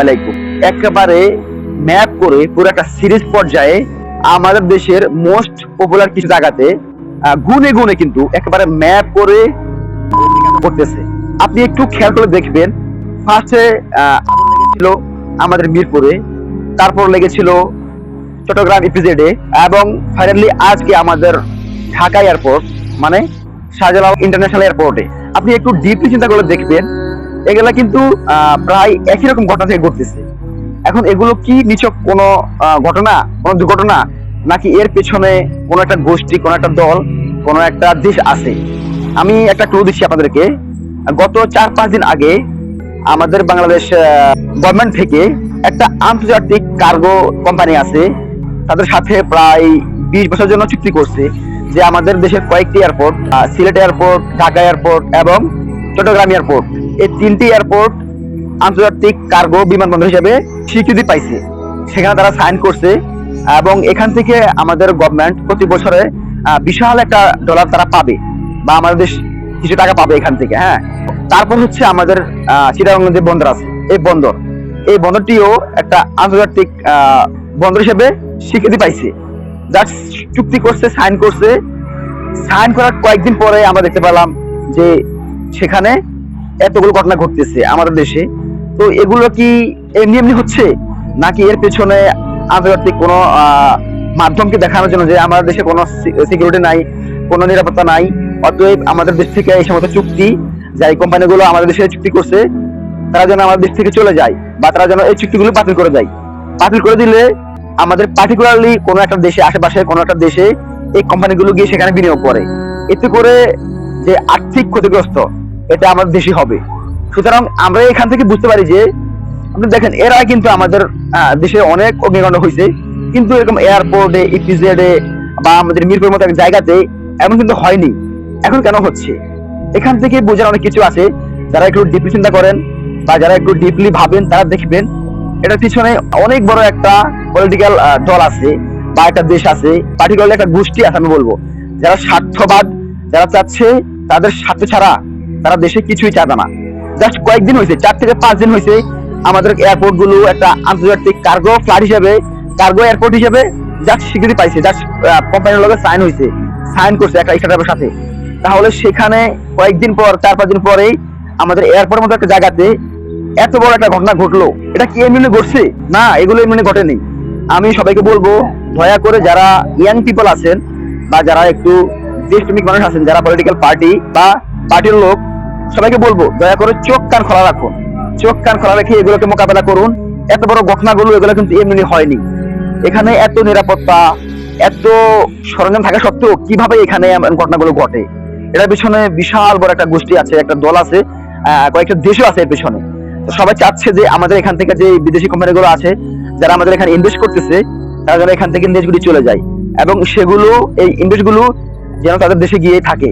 আলাইকুম। একেবারে ম্যাপ করে পুরো একটা সিরিজ পর্যায়ে আমাদের দেশের মোস্ট পপুলার কিছু জায়গাতে গুনে গুনে কিন্তু একেবারে ম্যাপ করে করতেছে। আপনি একটু খেয়াল করে দেখবেন ফার্স্টে লেগেছিল আমাদের মিরপুরে, তারপর লেগেছিল চট্টগ্রাম ইপিজেডে এবং ফাইনালি আজকে আমাদের ঢাকা এয়ারপোর্ট মানে শাহজালাল ইন্টারন্যাশনাল এয়ারপোর্টে। আপনি একটু ডিপলি চিন্তা করে দেখবেন এগুলা কিন্তু প্রায় একই রকম ঘটনা থেকে ঘটতেছে। এখন এগুলো কি নিছক কোনো ঘটনা, কোনো দুর্ঘটনা, নাকি এর পেছনে কোনো একটা গোষ্ঠী, কোনো একটা দল, কোনো একটা দেশ আছে? আমি একটা ক্লু দিচ্ছি আপনাদেরকে। গত চার পাঁচ দিন আগে আমাদের বাংলাদেশ গভর্নমেন্ট থেকে একটা আন্তর্জাতিক কার্গো কোম্পানি আছে, তাদের সাথে প্রায় বিশ বছরের জন্য চুক্তি করছে যে আমাদের দেশের কয়েকটি airport Sylhet airport Dhaka airport এবং চট্টগ্রাম এয়ারপোর্ট এই তিনটি এয়ারপোর্ট আন্তর্জাতিক কার্গো বিমানবন্দর হিসেবে স্বীকৃতি পাইছে। সেখানে তারা সাইন করছে এবং এখান থেকে আমাদের গভর্নমেন্ট প্রতি বছরে বিশাল একটা ডলার তারা পাবে বা আমাদের দেশ কিছু টাকা পাবে এখান থেকে হ্যাঁ। তারপর হচ্ছে আমাদের চিটাগাং যে বন্দর আছে, এই বন্দর, এই বন্দরটিও একটা আন্তর্জাতিক বন্দর হিসেবে স্বীকৃতি পাইছে। যার চুক্তি করছে সাইন করছে। সাইন করার কয়েকদিন পরে আমরা দেখতে পেলাম যে সেখানে এতগুলো ঘটনা ঘটতেছে আমাদের দেশে। তো এগুলো কি এমনি এমনি হচ্ছে? নাকি এর পেছনে আন্তর্জাতিক কোনো মাধ্যমকে দেখানোর জন্য যে আমাদের দেশে কোনো সিকিউরিটি নাই, কোনো নিরাপত্তা নাই? অতএব আমাদের দেশ থেকে এই সমস্ত চুক্তি যে এই কোম্পানিগুলো আমাদের দেশে চুক্তি করছে, তারা যেন আমাদের দেশ থেকে চলে যায় বা তারা যেন এই চুক্তিগুলো বাতিল করে দেয়। বাতিল করে দিলে আমাদের পার্টিকুলারলি কোনো একটা দেশে, আশেপাশে কোনো একটা দেশে এই কোম্পানিগুলো গিয়ে সেখানে বিনিয়োগ করে। এতে করে যে আর্থিক ক্ষতিগ্রস্ত এটা আমাদের দেশে হবে। সুতরাং আমরা এখান থেকে বুঝতে পারি যে, আপনি দেখেন, এরা কিন্তু আমাদের দেশে অনেক অগ্নিকাণ্ড হয়েছে কিন্তু এরকম এয়ারপোর্টে ইপিজেডে বা আমাদের মিরপুর মতো এক জায়গাতে এমন কিন্তু হয়নি। এখন কেন হচ্ছে? এখান থেকে বোঝার অনেক কিছু আছে। যারা একটু ডিপলি চিন্তা করেন বা যারা একটু ডিপলি ভাবেন, তারা দেখবেন এটার পিছনে অনেক বড় একটা পলিটিক্যাল দল আছে বা একটা দেশ আছে। পার্টিকুলার একটা গোষ্ঠী আছে, আমি বলব। যারা স্বার্থবাদ, যারা চাচ্ছে তাদের স্বার্থ ছাড়া তারা দেশে কিছুই চাবে না। জাস্ট কয়েকদিন হয়েছে চার থেকে পাঁচ দিন হয়েছে আমাদের এয়ারপোর্টগুলো একটা আন্তর্জাতিক কার্গো ফ্লাইট হিসেবে কার্গো এয়ারপোর্ট হিসেবে জাস্ট স্বীকৃতি পাইছে জাস্ট কোম্পানির লগে সাইন হয়েছে সাইন করছে একটা স্টার্টাপের সাথে। তাহলে সেখানে কয়েকদিন পর, চার পাঁচ দিন পরেই আমাদের এয়ারপোর্ট মতো একটা জায়গাতে এত বড় একটা ঘটনা ঘটলো। এটা কি এমনি ঘটছে? না, এগুলো এমনি ঘটেনি। আমি সবাইকে বলব, দয়া করে যারা ইয়াং পিপল আছেন বা যারা একটু দেশপ্রেমিক মানুষ আছেন, যারা পলিটিক্যাল পার্টি বা পার্টির লোক সবাইকে বলব, দয়া করে চোখ কান খোলা রাখুন। চোখ কান খোলা রেখে এগুলোকে মোকাবেলা করুন। এত বড় ঘটনাগুলো এগুলো কিন্তু এমনি হয়নি। এখানে এত নিরাপত্তা, এত সরঞ্জাম থাকা সত্ত্বেও কীভাবে এখানে ঘটনাগুলো ঘটে? এটার পিছনে বিশাল বড় একটা গোষ্ঠী আছে, একটা দল আছে কয়েকটা দেশও আছে এর পেছনে। সবাই চাচ্ছে যে আমাদের এখান থেকে যে বিদেশি কোম্পানিগুলো আছে, যারা আমাদের এখানে ইনভেস্ট করতেছে, তারা যেন এখান থেকে দেশগুলি চলে যায়। এবং সেগুলো, এই ইনভেস্টগুলো যেন তাদের দেশে গিয়ে থাকে।